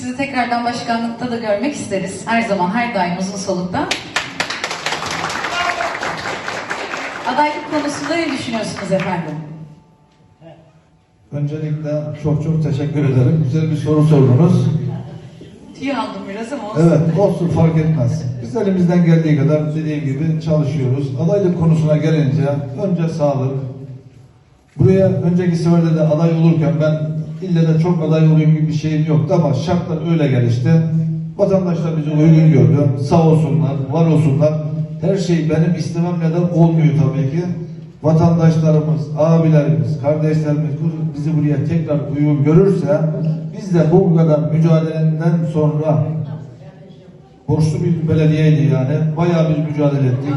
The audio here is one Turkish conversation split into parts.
sizi tekrardan başkanlıkta da görmek isteriz. Her zaman, her daim uzun solukta. Adaylık konusunda ne düşünüyorsunuz efendim? Öncelikle çok çok teşekkür ederim. Güzel bir soru sordunuz. Tüy aldım biraz ama olsun. Evet, olsun fark etmez. Biz elimizden geldiği kadar dediğim gibi çalışıyoruz. Adaylık konusuna gelince önce sağlık. Buraya önceki seferde de aday olurken ben ille de çok aday olayım gibi bir şeyim yoktu ama şartlar öyle gelişti. Vatandaşlar bizi uygun gördü. Sağ olsunlar, var olsunlar. Her şey benim istememle de olmuyor tabii ki. Vatandaşlarımız, abilerimiz, kardeşlerimiz bizi buraya tekrar uygun görürse biz de bu kadar mücadeleden sonra borçlu bir belediyeydi yani. Bayağı bir mücadele ettik.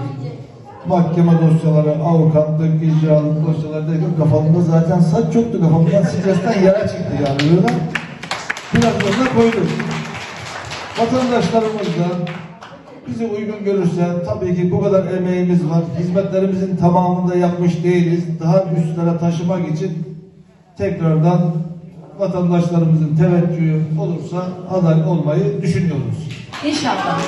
Mahkeme dosyaları, avukatlık, icralık dosyaları derken kafamda zaten saç çoktu kafamdan stresten yara çıktı yani böyle. Biraz sonra koyduk. Vatandaşlarımız da bizi uygun görürse tabii ki bu kadar emeğimiz var. Hizmetlerimizin tamamını da yapmış değiliz. Daha üstlere taşımak için tekrardan vatandaşlarımızın teveccühü olursa aday olmayı düşünüyoruz. İnşallah.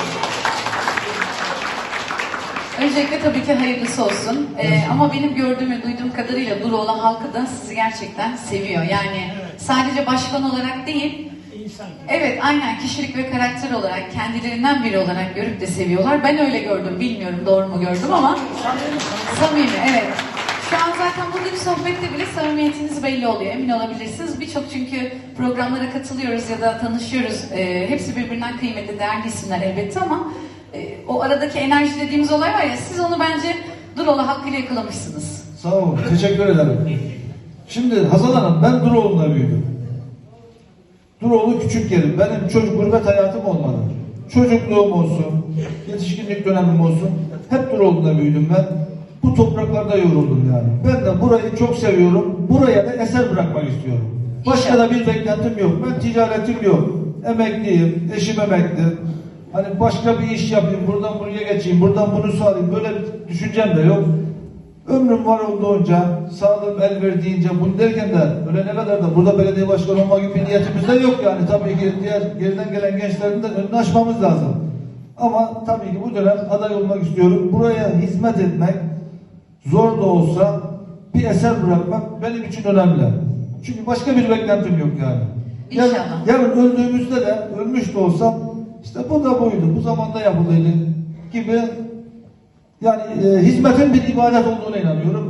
Öncelikle tabii ki hayırlısı olsun. Ee, ama benim gördüğüm ve duyduğum kadarıyla Duroğlu halkı da sizi gerçekten seviyor. Yani sadece başkan olarak değil, evet aynen kişilik ve karakter olarak kendilerinden biri olarak görüp de seviyorlar. Ben öyle gördüm, bilmiyorum doğru mu gördüm ama samimi, evet. Şu an zaten buradaki sohbette bile samimiyetiniz belli oluyor, emin olabilirsiniz. Birçok çünkü programlara katılıyoruz ya da tanışıyoruz. Ee, hepsi birbirinden kıymetli, değerli isimler elbette ama aradaki enerji dediğimiz olay var ya, siz onu bence Duroğlu hakkıyla yakalamışsınız. Sağ olun. Teşekkür ederim. Şimdi Hazal Hanım ben Duroğlu'nda büyüdüm. Duroğlu küçük yerim. Benim çocuk gurbet hayatım olmadı. Çocukluğum olsun, yetişkinlik dönemim olsun. Hep Duroğlu'nda büyüdüm ben. Bu topraklarda yoruldum yani. Ben de burayı çok seviyorum. Buraya da eser bırakmak istiyorum. Başka da bir beklentim yok. Ben ticaretim yok. Emekliyim. Eşim emekli. Hani başka bir iş yapayım, buradan buraya geçeyim, buradan bunu sağlayayım. Böyle bir düşüncem de yok. Ömrüm var olduğunca, sağlığım el verdiğince bunu derken de öyle ne kadar da burada belediye başkanı olma gibi bir niyetimiz de yok yani. Tabii ki diğer geriden gelen gençlerin de önünü açmamız lazım. Ama tabii ki bu dönem aday olmak istiyorum. Buraya hizmet etmek zor da olsa bir eser bırakmak benim için önemli. Çünkü başka bir beklentim yok yani. Yarın, İnşallah. yarın öldüğümüzde de ölmüş de olsam işte bu da buydu, bu zamanda yapıldıydı gibi yani e, hizmetin bir ibadet olduğuna inanıyorum.